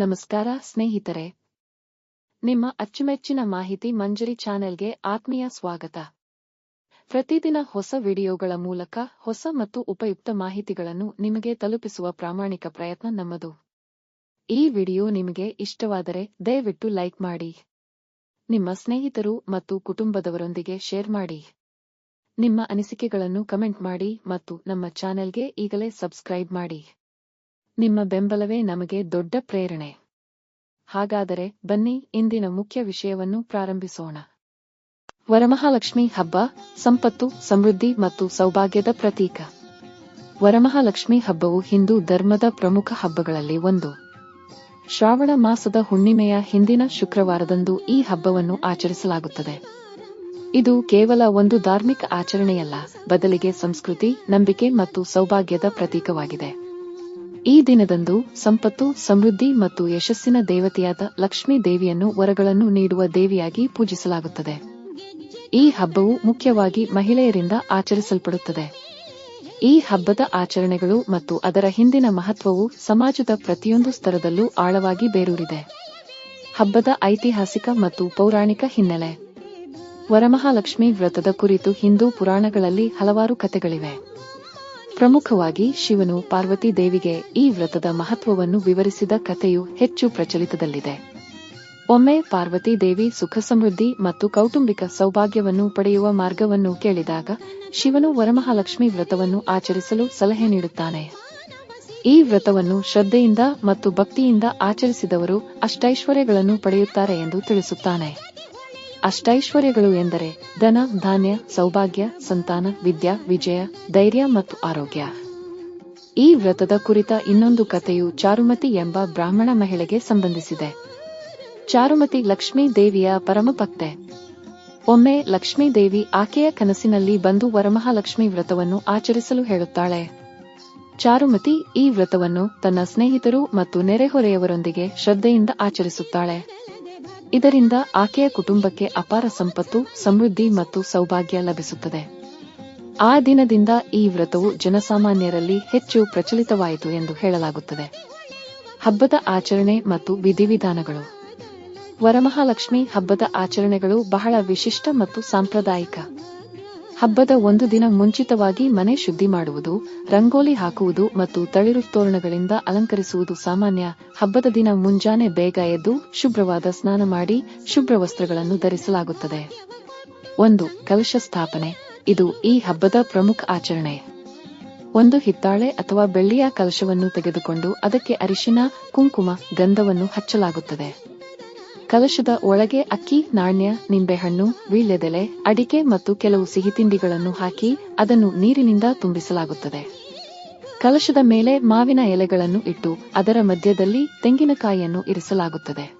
ನಮಸ್ಕಾರ, ಸ್ನೇಹಿತರೆ. ನಿಮ್ಮ ಅಚ್ಚುಮೆಚ್ಚಿನ ಮಾಹಿತಿ ಮಂಜರಿ ಚಾನೆಲ್ಗೆ ಆತ್ಮೀಯ ಸ್ವಾಗತ. ಪ್ರತಿದಿನ ಹೊಸ ವಿಡಿಯೋಗಳ ಮೂಲಕ ಹೊಸ ಮತ್ತು ಉಪಯುಕ್ತ ಮಾಹಿತಿಗಳನ್ನು ನಿಮಗೆ ತಲುಪಿಸುವ ಪ್ರಾಮಾಣಿಕ ಪ್ರಯತ್ನ ನಮ್ಮದು. ಈ ವಿಡಿಯೋ ನಿಮಗೆ ಇಷ್ಟವಾದರೆ ದಯವಿಟ್ಟು ಲೈಕ್ ಮಾಡಿ. ನಿಮ್ಮ ಸ್ನೇಹಿತರು ಮತ್ತು ಕುಟುಂಬದವರೊಂದಿಗೆ ಶೇರ್ ಮಾಡಿ. ನಿಮ್ಮ ಅನಿಸಿಕೆಗಳನ್ನು ಕಮೆಂಟ್ ಮಾಡಿ ಮತ್ತು ನಮ್ಮ ಚಾನೆಲ್ಗೆ ಈಗಲೇ ಸಬ್ಸ್ಕ್ರೈಬ್ ಮಾಡಿ. ನಿಮ್ಮ ಬೆಂಬಲವೇ ನಮಗೆ ದೊಡ್ಡ ಪ್ರೇರಣೆ. ಹಾಗಾದರೆ ಬನ್ನಿ ಇಂದಿನ ಮುಖ್ಯ ವಿಷಯವನ್ನು ಪ್ರಾರಂಭಿಸೋಣ. ವರಮಹಾಲಕ್ಷ್ಮಿ ಹಬ್ಬ, ಸಂಪತ್ತು, ಸಮೃದ್ಧಿ ಮತ್ತು ಸೌಭಾಗ್ಯದ ಪ್ರತೀಕ. ವರಮಹಾಲಕ್ಷ್ಮಿ ಹಬ್ಬವು ಹಿಂದೂ ಧರ್ಮದ ಪ್ರಮುಖ ಹಬ್ಬಗಳಲ್ಲಿ ಒಂದು. ಶ್ರಾವಣ ಮಾಸದ ಹುಣ್ಣಿಮೆಯ ಹಿಂದಿನ ಶುಕ್ರವಾರದಂದು ಈ ಹಬ್ಬವನ್ನು ಆಚರಿಸಲಾಗುತ್ತದೆ. ಇದು ಕೇವಲ ಒಂದು ಧಾರ್ಮಿಕ ಆಚರಣೆಯಲ್ಲ, ಬದಲಿಗೆ ಸಂಸ್ಕೃತಿ, ನಂಬಿಕೆ ಮತ್ತು ಸೌಭಾಗ್ಯದ ಪ್ರತೀಕವಾಗಿದೆ. ಈ ದಿನದಂದು ಸಂಪತ್ತು, ಸಮೃದ್ಧಿ ಮತ್ತು ಯಶಸ್ಸಿನ ದೇವತೆಯಾದ ಲಕ್ಷ್ಮೀ ದೇವಿಯನ್ನು ವರಗಳನ್ನು ನೀಡುವ ದೇವಿಯಾಗಿ ಪೂಜಿಸಲಾಗುತ್ತದೆ. ಈ ಹಬ್ಬವು ಮುಖ್ಯವಾಗಿ ಮಹಿಳೆಯರಿಂದ ಆಚರಿಸಲ್ಪಡುತ್ತದೆ. ಈ ಹಬ್ಬದ ಆಚರಣೆಗಳು ಮತ್ತು ಅದರ ಹಿಂದಿನ ಮಹತ್ವವು ಸಮಾಜದ ಪ್ರತಿಯೊಂದು ಸ್ತರದಲ್ಲೂ ಆಳವಾಗಿ ಬೇರೂರಿದೆ. ಹಬ್ಬದ ಐತಿಹಾಸಿಕ ಮತ್ತು ಪೌರಾಣಿಕ ಹಿನ್ನೆಲೆ. ವರಮಹಾಲಕ್ಷ್ಮಿ ವ್ರತದ ಕುರಿತು ಹಿಂದೂ ಪುರಾಣಗಳಲ್ಲಿ ಹಲವಾರು ಕಥೆಗಳಿವೆ. ಪ್ರಮುಖವಾಗಿ ಶಿವನು ಪಾರ್ವತಿ ದೇವಿಗೆ ಈ ವ್ರತದ ಮಹತ್ವವನ್ನು ವಿವರಿಸಿದ ಕಥೆಯು ಹೆಚ್ಚು ಪ್ರಚಲಿತದಲ್ಲಿದೆ. ಒಮ್ಮೆ ಪಾರ್ವತಿ ದೇವಿ ಸುಖ ಸಮೃದ್ಧಿ ಮತ್ತು ಕೌಟುಂಬಿಕ ಸೌಭಾಗ್ಯವನ್ನು ಪಡೆಯುವ ಮಾರ್ಗವನ್ನು ಕೇಳಿದಾಗ ಶಿವನು ವರಮಹಾಲಕ್ಷ್ಮಿ ವ್ರತವನ್ನು ಆಚರಿಸಲು ಸಲಹೆ ನೀಡುತ್ತಾನೆ. ಈ ವ್ರತವನ್ನು ಶ್ರದ್ಧೆಯಿಂದ ಮತ್ತು ಭಕ್ತಿಯಿಂದ ಆಚರಿಸಿದವರು ಅಷ್ಟೈಶ್ವರ್ಯಗಳನ್ನು ಪಡೆಯುತ್ತಾರೆ ಎಂದು ತಿಳಿಸುತ್ತಾನೆ. ಅಷ್ಟೈಶ್ವರ್ಯಗಳು ಎಂದರೆ ಧನ, ಧಾನ್ಯ, ಸೌಭಾಗ್ಯ, ಸಂತಾನ, ವಿದ್ಯಾ, ವಿಜಯ, ಧೈರ್ಯ ಮತ್ತು ಆರೋಗ್ಯ. ಈ ವ್ರತದ ಕುರಿತ ಇನ್ನೊಂದು ಕಥೆಯು ಚಾರುಮತಿ ಎಂಬ ಬ್ರಾಹ್ಮಣ ಮಹಿಳೆಗೆ ಸಂಬಂಧಿಸಿದೆ. ಚಾರುಮತಿ ಲಕ್ಷ್ಮೀ ದೇವಿಯ ಪರಮಭಕ್ತೆ. ಒಮ್ಮೆ ಲಕ್ಷ್ಮೀ ದೇವಿ ಆಕೆಯ ಕನಸಿನಲ್ಲಿ ಬಂದು ವರಮಹಾಲಕ್ಷ್ಮಿ ವ್ರತವನ್ನು ಆಚರಿಸಲು ಹೇಳುತ್ತಾಳೆ. ಚಾರುಮತಿ ಈ ವ್ರತವನ್ನು ತನ್ನ ಸ್ನೇಹಿತರು ಮತ್ತು ನೆರೆಹೊರೆಯವರೊಂದಿಗೆ ಶ್ರದ್ಧೆಯಿಂದ ಆಚರಿಸುತ್ತಾಳೆ. ಇದರಿಂದ ಆಕೆಯ ಕುಟುಂಬಕ್ಕೆ ಅಪಾರ ಸಂಪತ್ತು, ಸಮೃದ್ಧಿ ಮತ್ತು ಸೌಭಾಗ್ಯ ಲಭಿಸುತ್ತದೆ. ಆ ದಿನದಿಂದ ಈ ವ್ರತವು ಜನಸಾಮಾನ್ಯರಲ್ಲಿ ಹೆಚ್ಚು ಪ್ರಚಲಿತವಾಯಿತು ಎಂದು ಹೇಳಲಾಗುತ್ತದೆ. ಹಬ್ಬದ ಆಚರಣೆ ಮತ್ತು ವಿಧಿವಿಧಾನಗಳು. ವರಮಹಾಲಕ್ಷ್ಮಿ ಹಬ್ಬದ ಆಚರಣೆಗಳು ಬಹಳ ವಿಶಿಷ್ಟ ಮತ್ತು ಸಾಂಪ್ರದಾಯಿಕ. ಹಬ್ಬದ ಒಂದು ದಿನ ಮುಂಚಿತವಾಗಿ ಮನೆ ಶುದ್ಧಿ ಮಾಡುವುದು, ರಂಗೋಲಿ ಹಾಕುವುದು ಮತ್ತು ತಳಿರು ತೋರಣಗಳಿಂದ ಅಲಂಕರಿಸುವುದು ಸಾಮಾನ್ಯ. ಹಬ್ಬದ ದಿನ ಮುಂಜಾನೆ ಬೇಗ ಎದ್ದು ಶುಭ್ರವಾದ ಸ್ನಾನ ಮಾಡಿ ಶುಭ್ರ ವಸ್ತ್ರಗಳನ್ನು ಧರಿಸಲಾಗುತ್ತದೆ. ಒಂದು, ಕಲಶ ಸ್ಥಾಪನೆ. ಇದು ಈ ಹಬ್ಬದ ಪ್ರಮುಖ ಆಚರಣೆ. ಒಂದು ಹಿತ್ತಾಳೆ ಅಥವಾ ಬೆಳ್ಳಿಯ ಕಲಶವನ್ನು ತೆಗೆದುಕೊಂಡು ಅದಕ್ಕೆ ಅರಿಶಿನ, ಕುಂಕುಮ, ಗಂಧವನ್ನು ಹಚ್ಚಲಾಗುತ್ತದೆ. ಕಲಶದ ಒಳಗೆ ಅಕ್ಕಿ, ನಾಣ್ಯ, ನಿಂಬೆಹಣ್ಣು, ವೀಳ್ಯದೆಲೆ, ಅಡಿಕೆ ಮತ್ತು ಕೆಲವು ಸಿಹಿತಿಂಡಿಗಳನ್ನು ಹಾಕಿ ಅದನ್ನು ನೀರಿನಿಂದ ತುಂಬಿಸಲಾಗುತ್ತದೆ. ಕಲಶದ ಮೇಲೆ ಮಾವಿನ ಎಲೆಗಳನ್ನು ಇಟ್ಟು ಅದರ ಮಧ್ಯದಲ್ಲಿ ತೆಂಗಿನಕಾಯಿಯನ್ನು ಇರಿಸಲಾಗುತ್ತದೆ.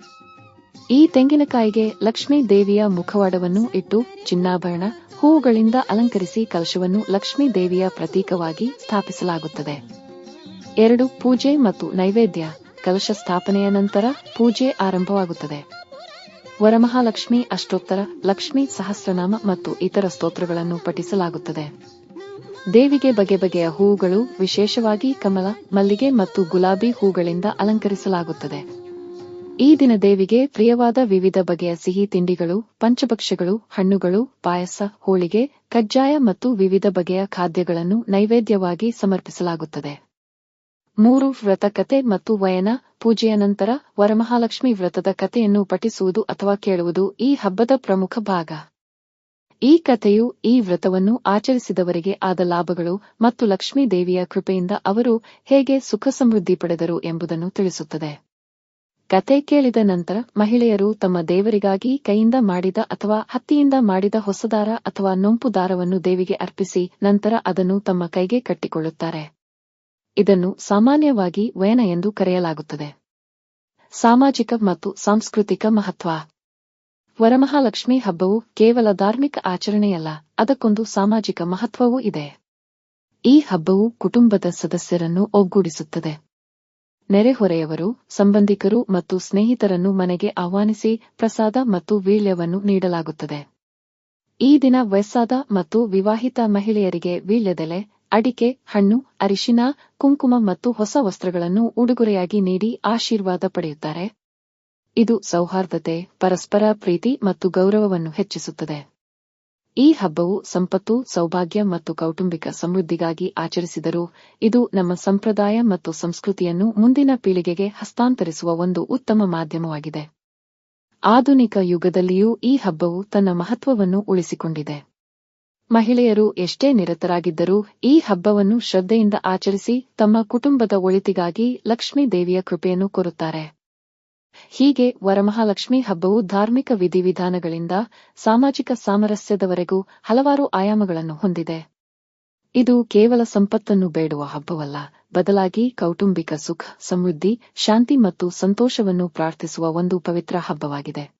ಈ ತೆಂಗಿನಕಾಯಿಗೆ ಲಕ್ಷ್ಮೀ ದೇವಿಯ ಮುಖವಾಡವನ್ನು ಇಟ್ಟು ಚಿನ್ನಾಭರಣ, ಹೂವುಗಳಿಂದ ಅಲಂಕರಿಸಿ ಕಲಶವನ್ನು ಲಕ್ಷ್ಮೀ ದೇವಿಯ ಪ್ರತೀಕವಾಗಿ ಸ್ಥಾಪಿಸಲಾಗುತ್ತದೆ. ಎರಡು, ಪೂಜೆ ಮತ್ತು ನೈವೇದ್ಯ. ಕಲಶ ಸ್ಥಾಪನೆಯ ನಂತರ ಪೂಜೆ ಆರಂಭವಾಗುತ್ತದೆ. ವರಮಹಾಲಕ್ಷ್ಮಿ ಅಷ್ಟೋತ್ತರ, ಲಕ್ಷ್ಮಿ ಸಹಸ್ರನಾಮ ಮತ್ತು ಇತರ ಸ್ತೋತ್ರಗಳನ್ನು ಪಠಿಸಲಾಗುತ್ತದೆ. ದೇವಿಗೆ ಬಗೆ ಬಗೆಯ ಹೂವುಗಳು, ವಿಶೇಷವಾಗಿ ಕಮಲ, ಮಲ್ಲಿಗೆ ಮತ್ತು ಗುಲಾಬಿ ಹೂಗಳಿಂದ ಅಲಂಕರಿಸಲಾಗುತ್ತದೆ. ಈ ದಿನ ದೇವಿಗೆ ಪ್ರಿಯವಾದ ವಿವಿಧ ಬಗೆಯ ಸಿಹಿ ತಿಂಡಿಗಳು ಪಂಚಭಕ್ಷ್ಯಗಳು ಹಣ್ಣುಗಳು, ಪಾಯಸ, ಹೋಳಿಗೆ, ಕಜ್ಜಾಯ ಮತ್ತು ವಿವಿಧ ಬಗೆಯ ಖಾದ್ಯಗಳನ್ನು ನೈವೇದ್ಯವಾಗಿ ಸಮರ್ಪಿಸಲಾಗುತ್ತದೆ. ಮೂರು ವ್ರತಕತೆ ಮತ್ತು ವಯನ ಪೂಜೆಯ ನಂತರ ವರಮಹಾಲಕ್ಷ್ಮಿ ವ್ರತದ ಕಥೆಯನ್ನು ಪಠಿಸುವುದು ಅಥವಾ ಕೇಳುವುದು ಈ ಹಬ್ಬದ ಪ್ರಮುಖ ಭಾಗ. ಈ ಕಥೆಯು ಈ ವ್ರತವನ್ನು ಆಚರಿಸಿದವರಿಗೆ ಆದ ಲಾಭಗಳು ಮತ್ತು ಲಕ್ಷ್ಮೀ ದೇವಿಯ ಕೃಪೆಯಿಂದ ಅವರು ಹೇಗೆ ಸುಖ ಸಮೃದ್ಧಿ ಪಡೆದರು ಎಂಬುದನ್ನು ತಿಳಿಸುತ್ತದೆ. ಕತೆ ಕೇಳಿದ ನಂತರ ಮಹಿಳೆಯರು ತಮ್ಮ ದೇವರಿಗಾಗಿ ಕೈಯಿಂದ ಮಾಡಿದ ಅಥವಾ ಹತ್ತಿಯಿಂದ ಮಾಡಿದ ಹೊಸದಾರ ಅಥವಾ ನೊಂಪು ದಾರವನ್ನು ದೇವಿಗೆ ಅರ್ಪಿಸಿ ನಂತರ ಅದನ್ನು ತಮ್ಮ ಕೈಗೆ ಕಟ್ಟಿಕೊಳ್ಳುತ್ತಾರೆ. ಇದನ್ನು ಸಾಮಾನ್ಯವಾಗಿ ವಯನ ಎಂದು ಕರೆಯಲಾಗುತ್ತದೆ. ಸಾಮಾಜಿಕ ಮತ್ತು ಸಾಂಸ್ಕೃತಿಕ ಮಹತ್ವ. ವರಮಹಾಲಕ್ಷ್ಮಿ ಹಬ್ಬವು ಕೇವಲ ಧಾರ್ಮಿಕ ಆಚರಣೆಯಲ್ಲ, ಅದಕ್ಕೊಂದು ಸಾಮಾಜಿಕ ಮಹತ್ವವೂ ಇದೆ. ಈ ಹಬ್ಬವು ಕುಟುಂಬದ ಸದಸ್ಯರನ್ನು ಒಗ್ಗೂಡಿಸುತ್ತದೆ. ನೆರೆಹೊರೆಯವರು, ಸಂಬಂಧಿಕರು ಮತ್ತು ಸ್ನೇಹಿತರನ್ನು ಮನೆಗೆ ಆಹ್ವಾನಿಸಿ ಪ್ರಸಾದ ಮತ್ತು ವೀಳ್ಯವನ್ನು ನೀಡಲಾಗುತ್ತದೆ. ಈ ದಿನ ವಯಸ್ಸಾದ ಮತ್ತು ವಿವಾಹಿತ ಮಹಿಳೆಯರಿಗೆ ವೀಳ್ಯದೆಲೆ ಅಡಿಕೆ, ಹಣ್ಣು, ಅರಿಶಿನ, ಕುಂಕುಮ ಮತ್ತು ಹೊಸ ವಸ್ತ್ರಗಳನ್ನು ಉಡುಗೊರೆಯಾಗಿ ನೀಡಿ ಆಶೀರ್ವಾದ ಪಡೆಯುತ್ತಾರೆ. ಇದು ಸೌಹಾರ್ದತೆ, ಪರಸ್ಪರ ಪ್ರೀತಿ ಮತ್ತು ಗೌರವವನ್ನು ಹೆಚ್ಚಿಸುತ್ತದೆ. ಈ ಹಬ್ಬವು ಸಂಪತ್ತು, ಸೌಭಾಗ್ಯ ಮತ್ತು ಕೌಟುಂಬಿಕ ಸಮೃದ್ಧಿಗಾಗಿ ಆಚರಿಸಿದರೂ ಇದು ನಮ್ಮ ಸಂಪ್ರದಾಯ ಮತ್ತು ಸಂಸ್ಕೃತಿಯನ್ನು ಮುಂದಿನ ಪೀಳಿಗೆಗೆ ಹಸ್ತಾಂತರಿಸುವ ಒಂದು ಉತ್ತಮ ಮಾಧ್ಯಮವಾಗಿದೆ. ಆಧುನಿಕ ಯುಗದಲ್ಲಿಯೂ ಈ ಹಬ್ಬವು ತನ್ನ ಮಹತ್ವವನ್ನು ಉಳಿಸಿಕೊಂಡಿದೆ. ಮಹಿಳೆಯರು ಎಷ್ಟೇ ನಿರತರಾಗಿದ್ದರೂ ಈ ಹಬ್ಬವನ್ನು ಶ್ರದ್ಧೆಯಿಂದ ಆಚರಿಸಿ ತಮ್ಮ ಕುಟುಂಬದ ಒಳಿತಿಗಾಗಿ ಲಕ್ಷ್ಮೀ ದೇವಿಯ ಕೃಪೆಯನ್ನು ಕೋರುತ್ತಾರೆ. ಹೀಗೆ ವರಮಹಾಲಕ್ಷ್ಮಿ ಹಬ್ಬವು ಧಾರ್ಮಿಕ ವಿಧಿವಿಧಾನಗಳಿಂದ ಸಾಮಾಜಿಕ ಸಾಮರಸ್ಯದವರೆಗೂ ಹಲವಾರು ಆಯಾಮಗಳನ್ನು ಹೊಂದಿದೆ. ಇದು ಕೇವಲ ಸಂಪತ್ತನ್ನು ಬೇಡುವ ಹಬ್ಬವಲ್ಲ, ಬದಲಾಗಿ ಕೌಟುಂಬಿಕ ಸುಖ, ಸಮೃದ್ಧಿ, ಶಾಂತಿ ಮತ್ತು ಸಂತೋಷವನ್ನು ಪ್ರಾರ್ಥಿಸುವ ಒಂದು ಪವಿತ್ರ ಹಬ್ಬವಾಗಿದೆ.